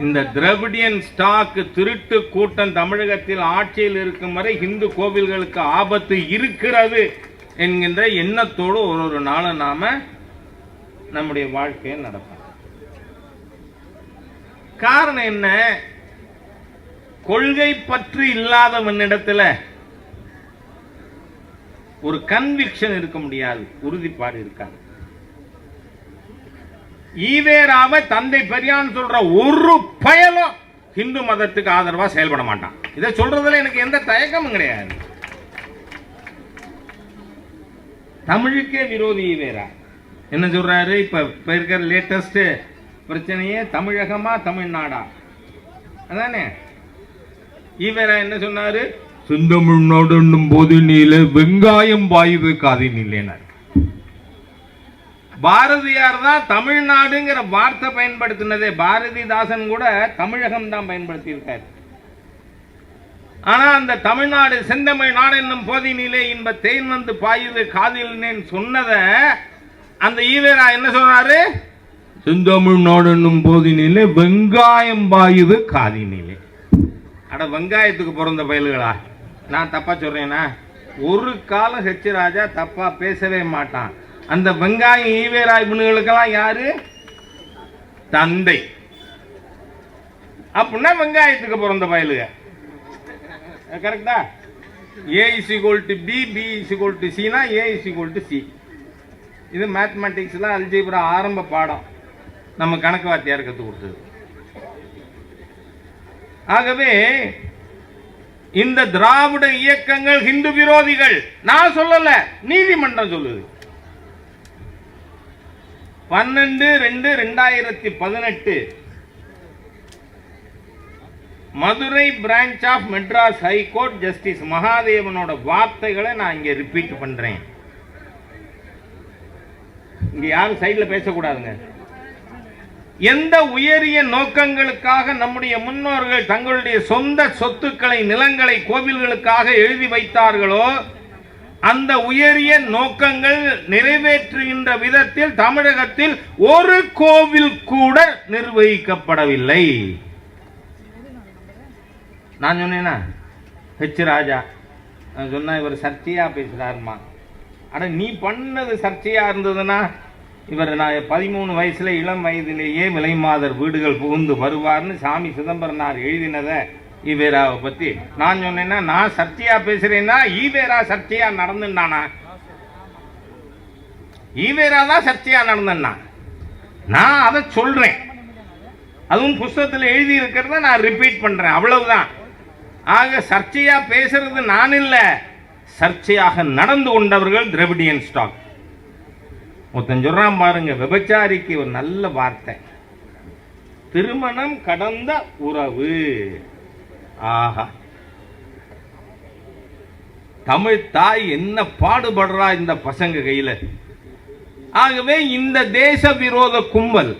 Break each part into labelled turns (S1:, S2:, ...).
S1: இந்த Dravidian stock திருட்டு கூட்டம் தமிழகத்தில் ஆட்சியில் இருக்கும் வரை இந்து கோவில்களுக்கு ஆபத்து இருக்கிறது என்கின்ற எண்ணத்தோடு ஒரு ஒரு நாளும் நாம நம்முடைய வாழ்க்கையை நடப்போம். காரணம் என்ன? கொள்கை பற்று இல்லாதவனிடத்துல ஒரு கன்விக்ஷன் இருக்க முடியாது உறுதிப்பாடு இருக்காது. ஈவேராவை தந்தை பெரியான்னு சொல்ற ஒரு பயலும் ஹிந்து மதத்துக்கு ஆதரவா செயல்பட மாட்டான். இதை சொல்றதுல எனக்கு எந்த தயக்கமும் கிடையாது. தமிழுக்கே விரோதி ஈவேரா. என்ன சொல்றாரு? இப்ப இப்ப இருக்கிற லேட்டஸ்ட் பிரச்சனையே தமிழகமா தமிழ்நாடா? அதானே? ஈவேரா என்ன சொன்னாரு? செந்தமிழ்நாடு போது நீல வெங்காயம் வாயு காதி நிலைனார் பாரதியார் தான் தமிழ்நாடுங்கிற வார்த்தை பயன்படுத்தினதே. பாரதிதாசன் கூட தமிழகம் தான் பயன்படுத்தி ஆனால் ஆனா அந்த தமிழ்நாடு செந்தமிழ் நாடு என்னும் போதினிலே இன்ப தேன் வந்து பாயுது காதில் சொன்னத அந்த ஈவேரா என்ன சொன்னாரு செந்தமிழ் நாடு என்னும் போதினிலே வெங்காயம் பாயுது காதினிலே. அட வெங்காயத்துக்கு பிறந்த பயல்களா? நான் தப்பா சொல்றேனா? ஒரு காலம் ஹெச் ராஜா தப்பா பேசவே மாட்டான். அந்த வெங்காயம் ஈவேராய் புண்ணுகளுக்கெல்லாம் யாரு? தந்தை. அப்படின்னா வெங்காயத்துக்கு பிறந்த பயலுக. கரெக்டா A is equal to B B is equal to சினா A is equal to C இது மேத்தமெட்டிக்ஸ்ல அல்ஜிபுரா ஆரம்ப பாடம். நம்ம கணக்கு வாத்தியார் கற்றுக் கொடுத்தது. ஆகவே இந்த திராவிட இயக்கங்கள் ஹிந்து விரோதிகள் நான் சொல்லல நீதிமன்றம் சொல்லுது. பன்னெண்டு ரெண்டு ரெண்டாயிரத்தி பதினெட்டு. Madurai branch of Madras high court justice மகாதேவனோட வார்த்தைகளை நான் இங்கே ரிப்பீட் பண்றேன். இங்க யாரும் சைடில் பேசக்கூடாதுங்க. எந்த உயரிய நோக்கங்களுக்காக நம்முடைய முன்னோர்கள் தங்களுடைய சொந்த சொத்துக்களை நிலங்களை கோவில்களுக்காக எழுதி வைத்தார்களோ அந்த உயரிய நோக்கங்கள் நிறைவேற்றுகின்ற விதத்தில் தமிழகத்தில் ஒரு கோவில் கூட நிர்வகிக்கப்படவில்லை. நான் சொன்னேன்னா ஹெச் ராஜா. நான் சொன்னேன் இவர் சர்ச்சையா பேசுறாருமா? அட நீ பண்ணது சர்ச்சையா இருந்ததுன்னா இவர் நான் பதிமூணு வயசுல இளம் வயதிலேயே விலைமாதர் வீடுகள் புகுந்து வருவார்னு சாமி சிதம்பரனார் எழுதினதை ஈவேராவை பத்தி. நான் சொன்னேன்னா நான் சர்ச்சையா பேசுறேன்னா ஈவேரா சர்ச்சையா நடந்துட்டானா ஈவேரா தான் சர்ச்சையா நடந்தேன்னா. நான் அதை சொல்றேன். அதுவும் புஸ்தகத்தில் எழுதி இருக்கிறத நான் ரிப்பீட் பண்றேன். அவ்வளவுதான். ஆக சர்ச்சையா பேசுறது நான் இல்லை. சர்ச்சையாக நடந்து கொண்டவர்கள் திரவிடியன் ஸ்டாக் ஒருத்தன் சொல்கிறான் பாருங்க விபச்சாரிக்கு ஒரு நல்ல வார்த்தை. திருமணம் கடந்த உறவு. ஆஹா. தமிழ் தாய் என்ன பாடுபடுறா இந்த பசங்க கையில்? ஆகவே இந்த தேச விரோத கும்பல்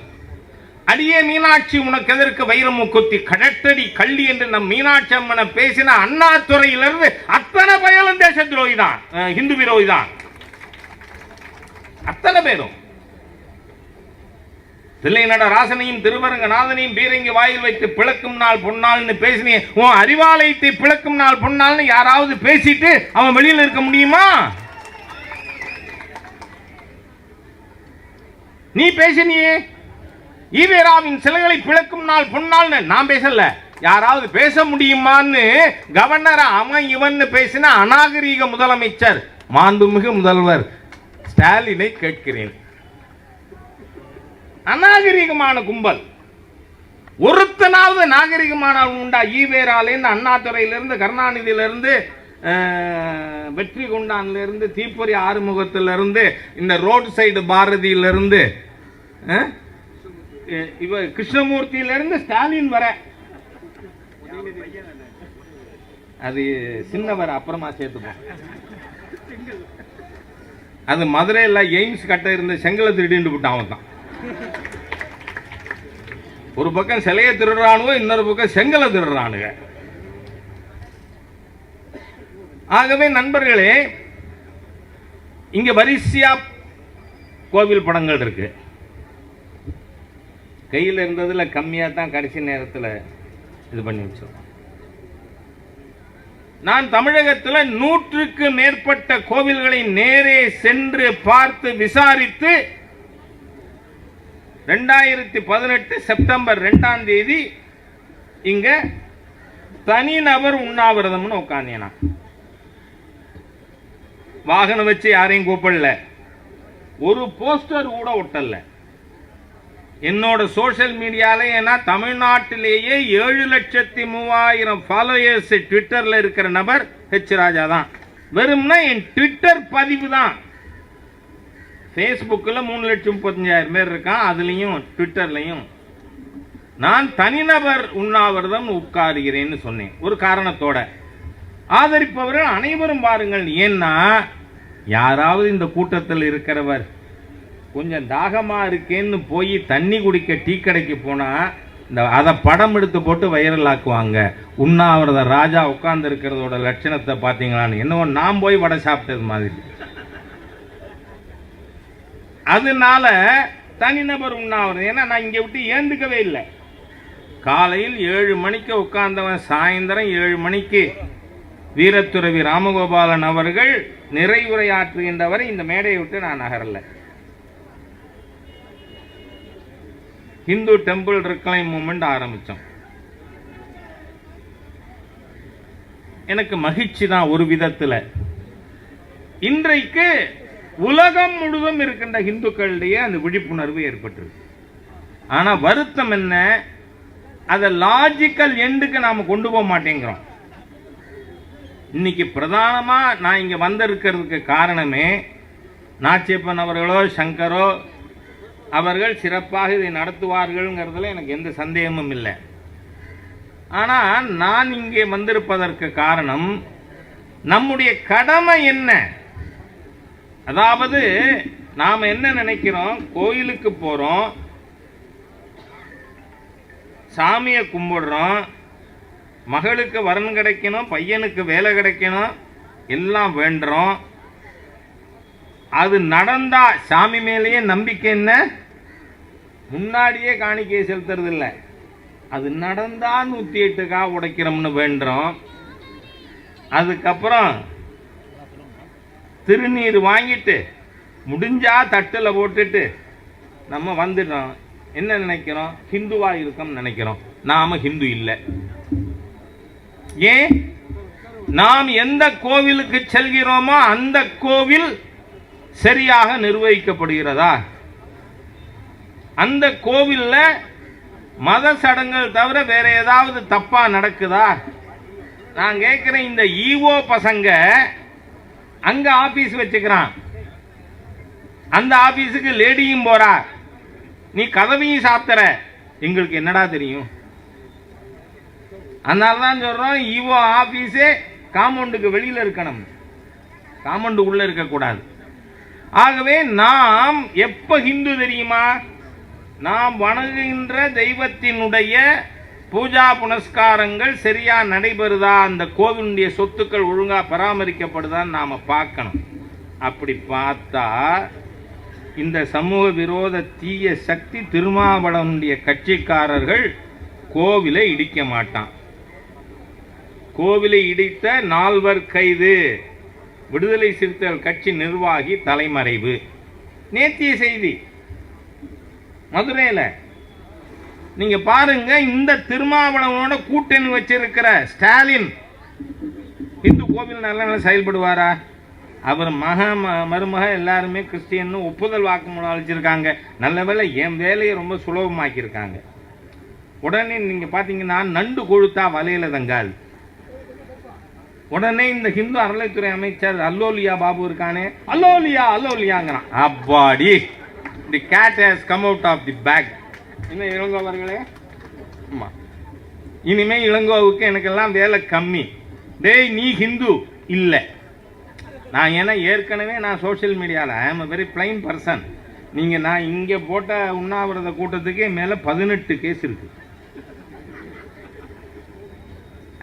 S1: அடியே மீனாட்சி உனக்கு எதற்கு வைரமு கொத்தி கடற்றடி கள்ளி என்று நம் மீனாட்சி அம்மனை பேசின அண்ணாதுறையிலிருந்து அத்தனை பயலும் தேச துரோகி தான் ஹிந்து விரோதி தான் அத்தனை பேரும். தில்லைநட ராசனையும் திருவரங்க நாதனையும் பீரங்கி வாயில் வைத்து பிளக்கும் நாள் பொன்னாள்னு பேசினே உன் அறிவாலயத்தை பிளக்கும் நாள் பொன்னாள்னு யாராவது பேசிட்டு அவன் வெளியில் இருக்க முடியுமா? நீ பேசினியே. ஈவேராவின் சிலைகளை பிளக்கும் நாள் பொன்னாள்னு நான் பேசல. யாராவது பேச முடியுமான்னு கவர்னர் அவன் இவன் பேசின அநாகரீக முதலமைச்சர் மாண்புமிகு முதல்வர் ஸ்டாலினை கேட்கிறேன். அநாகரிகமான கும்பல். ஒருத்தனாவது நாகரிகமான உண்டா? ஈவேராலேருந்து அண்ணாதுறையிலிருந்து கருணாநிதியிலிருந்து வெற்றி குண்டான்லேருந்து தீப்பொறி ஆறுமுகத்திலிருந்து இந்த ரோடு சைடு பாரதியிலிருந்து இவ கிருஷ்ணமூர்த்தியிலிருந்து ஸ்டாலின் வர. அது சின்னவர் அப்புறமா சேர்த்துப்போம். அது மதுரையில் எய்ம்ஸ் கட்ட இருந்த செங்கலை திருடிண்டு விட்டான் அவன் தான் ஒரு பக்கம் சிலையை திருடுறானுவோ இன்னொரு பக்கம் செங்கலை திருடுறானுங்க. ஆகவே நண்பர்களே இங்க வரிசையா கோவில் படங்கள் இருக்கு. கையில் இருந்ததில் கம்மியாக தான் கடைசி நேரத்தில் இது பண்ணி வச்சோம் நான் தமிழகத்தில் நூற்றுக்கு மேற்பட்ட கோவில்களை நேரே சென்று பார்த்து விசாரித்து ரெண்டாயிரத்தி பதினெட்டு செப்டம்பர் ரெண்டாம் தேதி இங்க தனிநபர் உண்ணாவிரதம்னு உட்காந்தேன் நான் வாகனம் வச்சு யாரையும் கூப்பிடல. ஒரு போஸ்டர் கூட ஒட்டல. என்னோட சோஷியல் மீடியால ஏன்னா தமிழ்நாட்டிலேயே ஏழு லட்சத்தி மூவாயிரம் ஃபாலோயர்ஸ் ட்விட்டர்ல இருக்கிற நபர் ஹெச் ராஜா தான். வெறும்னா என் ட்விட்டர் பதிவு தான். ஃபேஸ்புக்கில் மூணு லட்சம் முப்பத்தஞ்சாயிரம் பேர் இருக்கான். அதுலேயும் ட்விட்டர்லையும் நான் தனிநபர் உண்ணாவிரதம் உட்காருகிறேன்னு சொன்னேன். ஒரு காரணத்தோட. ஆதரிப்பவர்கள் அனைவரும் பாருங்கள். ஏன்னா யாராவது இந்த கூட்டத்தில் இருக்கிறவர் கொஞ்சம் தாகமாக இருக்கேன்னு போய் தண்ணி குடிக்க டீ கடைக்கு போனால் இந்த அதை படம் எடுத்து போட்டு வைரல் ஆக்குவாங்க. உண்ணாவிரத ராஜா உட்கார்ந்து இருக்கிறதோட லட்சணத்தை பார்த்தீங்களான்னு. என்னவோ நான் போய் வடை சாப்பிட்டது மாதிரி. அதனால தனிநபர் உண்ணாவிரதம். ஏன்னா நான் இங்கே விட்டு ஏந்துக்கவே இல்லை. காலையில் ஏழு மணிக்கு உட்கார்ந்தவன் சாயந்தரம் ஏழு மணிக்கு வீரத்துறவி ராமகோபாலன் அவர்கள் நிறைவுரையாற்றுகின்றவரை இந்த மேடையை விட்டு நான் நகரல. ஹிந்து டெம்பிள் ரிக்ளைம் மூமெண்ட் ஆரம்பிச்சோம் எனக்கு மகிழ்ச்சி தான் ஒரு விதத்துல. இன்றைக்கு உலகம் முழுவதும் இருக்கின்ற இந்துக்களிடையே அந்த விழிப்புணர்வு ஏற்பட்டிருக்கு ஆனால் வருத்தம் என்ன? அதை லாஜிக்கல் எண்டுக்கு நாம் கொண்டு போக மாட்டேங்கிறோம். இன்னைக்கு பிரதானமாக நான் இங்கே வந்திருக்கிறதுக்கு காரணமே நாச்சியப்பன் அவர்களோ சங்கரோ அவர்கள் சிறப்பாக இதை நடத்துவார்கள்ங்கிறதுல எனக்கு எந்த சந்தேகமும் இல்லை. ஆனால் நான் இங்கே வந்திருப்பதற்கு காரணம் நம்முடைய கடமை என்ன? அதாவது நாம் என்ன நினைக்கிறோம்? கோயிலுக்கு போகிறோம் சாமியை கும்பிடுறோம். மகளுக்கு வரன் கிடைக்கணும் பையனுக்கு வேலை கிடைக்கணும் எல்லாம் வேண்டுறோம். அது நடந்தா சாமி மேலேயே நம்பிக்கை என்ன? முன்னாடியே காணிக்கையை செலுத்துறது இல்லை. அது நடந்தா நூற்றி எட்டுக்கா உடைக்கிறோம்னு வேண்டுறோம். அதுக்கப்புறம் திருநீர் வாங்கிட்டு முடிஞ்சால் தட்டில் போட்டுட்டு நம்ம வந்துடுறோம் என்ன நினைக்கிறோம்? ஹிந்துவாக இருக்கோம் நினைக்கிறோம். நாம் ஹிந்து இல்லை. ஏன்? நாம் எந்த கோவிலுக்கு செல்கிறோமோ அந்த கோவில் சரியாக நிர்வகிக்கப்படுகிறதா? அந்த கோவில்ல மத சடங்குகள் தவிர வேற ஏதாவது தப்பாக நடக்குதா? நான் கேட்குறேன் இந்த ஈஓ பசங்க அங்க ஆபீஸ் வச்சுக்கிறான். அந்த ஆபீஸுக்கு லேடியும் போறா. நீ கதவையும் சாப்பிட்ற எங்களுக்கு என்னடா தெரியும்? அதனால தான் சொல்றோம் இவோ ஆபீஸே காம்பவுண்டுக்கு வெளியில இருக்கணும். காம்பவுண்டு உள்ள இருக்கக்கூடாது. ஆகவே நாம் எப்ப ஹிந்து தெரியுமா? நாம் வணங்குகின்ற தெய்வத்தினுடைய பூஜா புனஸ்காரங்கள் சரியா நடைபெறுதா? அந்த கோவிலுடைய சொத்துக்கள் ஒழுங்கா பராமரிக்கப்படுதான்னு நாம பார்க்கணும். அப்படி பார்த்தா இந்த சமூக விரோத தீய சக்தி திருமாவளவனுடைய கட்சிக்காரர்கள் கோவிலை இடிக்க மாட்டான். கோவிலை இடித்த நால்வர் கைது. விடுதலை சிறுத்தைகள் கட்சி நிர்வாகி தலைமறைவு. நேத்திய செய்தி. மதுரையில் நீங்க பாருங்க இந்த திருமாவளவனோட கூட்டணி வச்சிருக்கிற ஸ்டாலின் இந்து கோவில் நல்ல செயல்படுவாரா? அவர் மக ம- மருமக எல்லாருமே கிறிஸ்டியன் ஒப்புதல் வாக்குமூலம் அளிச்சிருக்காங்க. நல்ல வேலை என் வேலையை ரொம்ப சுலபமாக்கியிருக்காங்க. உடனே நீங்க பாத்தீங்கன்னா நண்டு கொழுத்தா வலையில தங்கால் உடனே இந்த ஹிந்து அறநிலைத்துறை அமைச்சர் அல்லோலியா பாபு இருக்கானே அல்லோலியா அல்லோலியாங்கிறான். அப்பாடி the cat has come out of the bag என்ன இளங்கோவர்களே ஆமா. இனிமே இளங்கோவுக்கு எனக்கெல்லாம் வேலை கம்மி. டேய் நீ ஹிந்து? இல்லை. நான் ஏன்னா ஏற்கனவே நான் சோஷியல் மீடியாவில் ஐ ஆம் வெரி பிளைன் பர்சன் நீங்கள் நான் இங்கே போட்ட உண்ணாவிரத கூட்டத்துக்கே மேலே பதினெட்டு கேஸ் இருக்கு.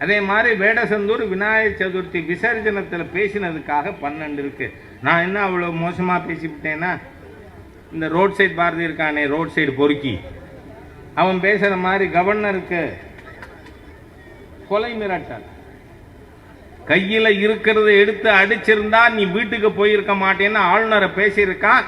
S1: அதே மாதிரி வேடசந்தூர் விநாயகர் சதுர்த்தி விசர்ஜனத்தில் பேசினதுக்காக பன்னெண்டு இருக்கு. நான் என்ன அவ்வளோ மோசமாக பேசிவிட்டேன்னா இந்த ரோட் சைடு பாரதி இருக்கானே ரோட் சைடு பொறுக்கி. அவன் பேசுற மாதிரி கவர்னருக்கு கொலை மிரட்டல். கையில் இருக்கிறத எடுத்து அடிச்சிருந்தா நீ வீட்டுக்கு போயிருக்க மாட்டேன்னு ஆளுநரை பேசியிருக்கான்.